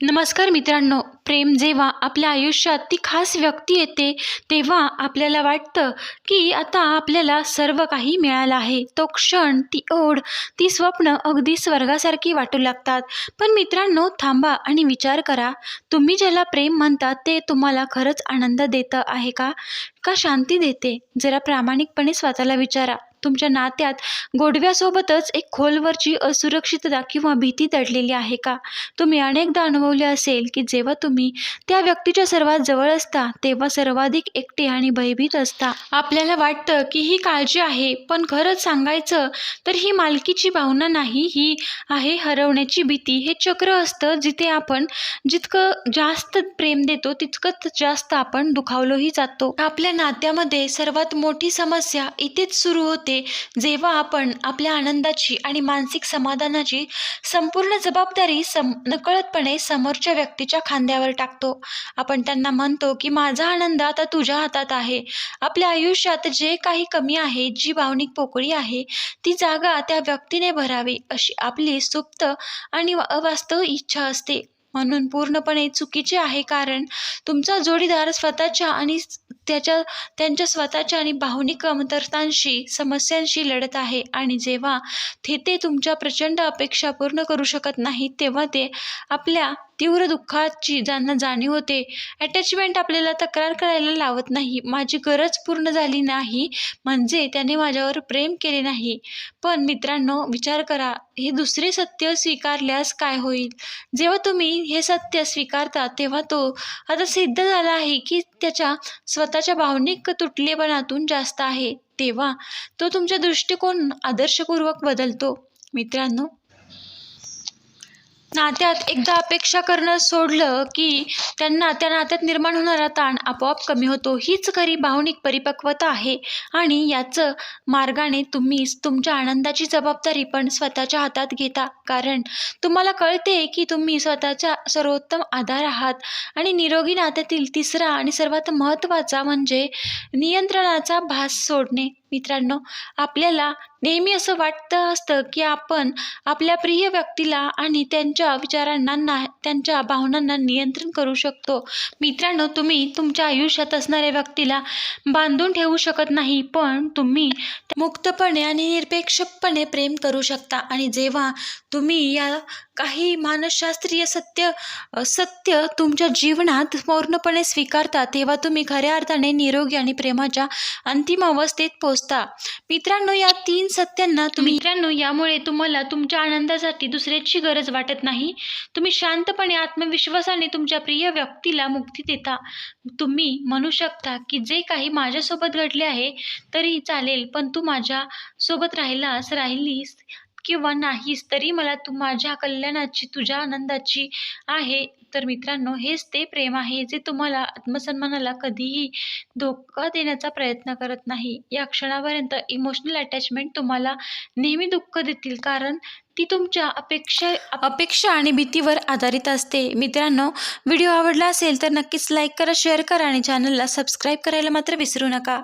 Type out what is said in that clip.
नमस्कार मित्रांनो प्रेम जेव्हा आपल्या आयुष्यात ती खास व्यक्ती येते तेव्हा आपल्याला वाटतं की आता आपल्याला सर्व काही मिळालं आहे. तो क्षण ती ओढ ती स्वप्न अगदी स्वर्गासारखी वाटू लागतात. पण मित्रांनो थांबा आणि विचार करा. तुम्ही ज्याला प्रेम म्हणता ते तुम्हाला खरंच आनंद देतं आहे का? का शांती देते? जरा प्रामाणिकपणे स्वतःला विचारा. तुमच्या नात्यात गोडव्यासोबतच एक खोलवरची असुरक्षितता किंवा भीती दडलेली आहे का? तुम्ही अनेकदा अनुभवले असेल की जेव्हा तुम्ही त्या व्यक्तीच्या सर्वात जवळ असता तेव्हा सर्वाधिक एकटे आणि भयभीत असता. आपल्याला वाटतं की ही काळजी आहे पण खरंच सांगायचं तर ही मालकीची भावना नाही ही आहे हरवण्याची भीती. हे चक्र असतं जिथे आपण जितकं जास्त प्रेम देतो तितकंच जास्त आपण दुखावलोही जातो. आपल्या नात्यामध्ये सर्वात मोठी समस्या इथेच सुरू होते. जेव्हा आपण आपल्या आनंदाची आणि मानसिक समाधानाची संपूर्ण जबाबदारी सम नकळतपणे समोरच्या व्यक्तीच्या खांद्यावर टाकतो. आपण त्यांना म्हणतो की माझा आनंद आता तुझ्या हातात आहे. आपल्या आयुष्यात जे काही कमी आहे जी भावनिक पोकळी आहे ती जागा त्या व्यक्तीने भरावी अशी आपली सुप्त आणि अवास्तव इच्छा असते. म्हणून पूर्णपणे चुकीचे आहे कारण तुमचा जोडीदार स्वतःच्या आणि त्याच्या त्यांच्या स्वतःच्या आणि भावनिक कमतरतांशी समस्यांशी लढत आहे. आणि जेव्हा ते ते तुमच्या प्रचंड अपेक्षा पूर्ण करू शकत नाही तेव्हा ते आपल्या तीव्र दुःखाची ज्यांना जाणीव होते अटॅचमेंट आपल्याला तक्रार करायला लावत नाही. माझी गरज पूर्ण झाली नाही म्हणजे त्याने माझ्यावर प्रेम केले नाही. पण मित्रांनो विचार करा हे दुसरे सत्य स्वीकारल्यास काय होईल? जेव्हा तुम्ही हे सत्य स्वीकारता तेव्हा तो आता सिद्ध झाला आहे की त्याच्या स्वतःच्या भावनिक तुटलेपणातून जास्त आहे. तेव्हा तो तुमचा दृष्टिकोन आदर्शपूर्वक बदलतो. मित्रांनो नात्यात एकदा अपेक्षा करणं सोडलं की त्यांना त्या नात्यात निर्माण होणारा ताण आपोआप कमी होतो. हीच खरी भावनिक परिपक्वता आहे आणि याचं मार्गाने तुम्ही तुमच्या आनंदाची जबाबदारी पण स्वतःच्या हातात घेता. कारण तुम्हाला कळते की तुम्ही स्वतःचा सर्वोत्तम आधार आहात आणि निरोगी नात्यातील तिसरा आणि सर्वात महत्त्वाचा म्हणजे नियंत्रणाचा भास सोडणे. मित्रांनो आपल्याला नेहमी असं वाटतं असतं की आपण आपल्या प्रिय व्यक्तीला आणि त्यांच्या विचारांना ना त्यांच्या भावनांना नियंत्रण करू शकतो. मित्रांनो तुम्ही तुमच्या आयुष्यात असणाऱ्या व्यक्तीला बांधून ठेवू शकत नाही पण तुम्ही मुक्तपणे आणि निरपेक्षपणे प्रेम करू शकता. आणि जेव्हा तुम्ही या काही मानसशास्त्रीय सत्य सत्य तुमच्या जीवनात पूर्णपणे स्वीकारता तेव्हा तुम्ही खऱ्या अर्थाने निरोगी आणि प्रेमाच्या अंतिम अवस्थेत पोहोचता. मित्रांनो या तीन सत्यांना तुम्ही मित्रांनो यामुळे तुम्हाला तुमच्या आनंदासाठी दुसऱ्याची गरज वाटत नाही. तुम्ही शांतपणे आत्मविश्वासाने तुमच्या प्रिय व्यक्तीला मुक्ती देता. तुम्ही म्हणू शकता की जे काही माझ्यासोबत घडले आहे तरी चालेल पण तू माझ्या सोबत राहिलास राहिलीस किंवा नाहीस तरी मला तू माझ्या कल्याणाची तुझ्या आनंदाची आहे. तर मित्रांनो हेच ते प्रेम आहे जे तुम्हाला आत्मसन्मानाला कधीही धोका देण्याचा प्रयत्न करत नाही. या क्षणापर्यंत इमोशनल अटॅचमेंट तुम्हाला नेहमी दुःख देतील कारण ती तुमच्या अपेक्षा अपेक्षा आणि भीतीवर आधारित असते. मित्रांनो व्हिडिओ आवडला असेल तर नक्कीच लाईक करा शेअर करा आणि चॅनलला सबस्क्राईब करायला मात्र विसरू नका.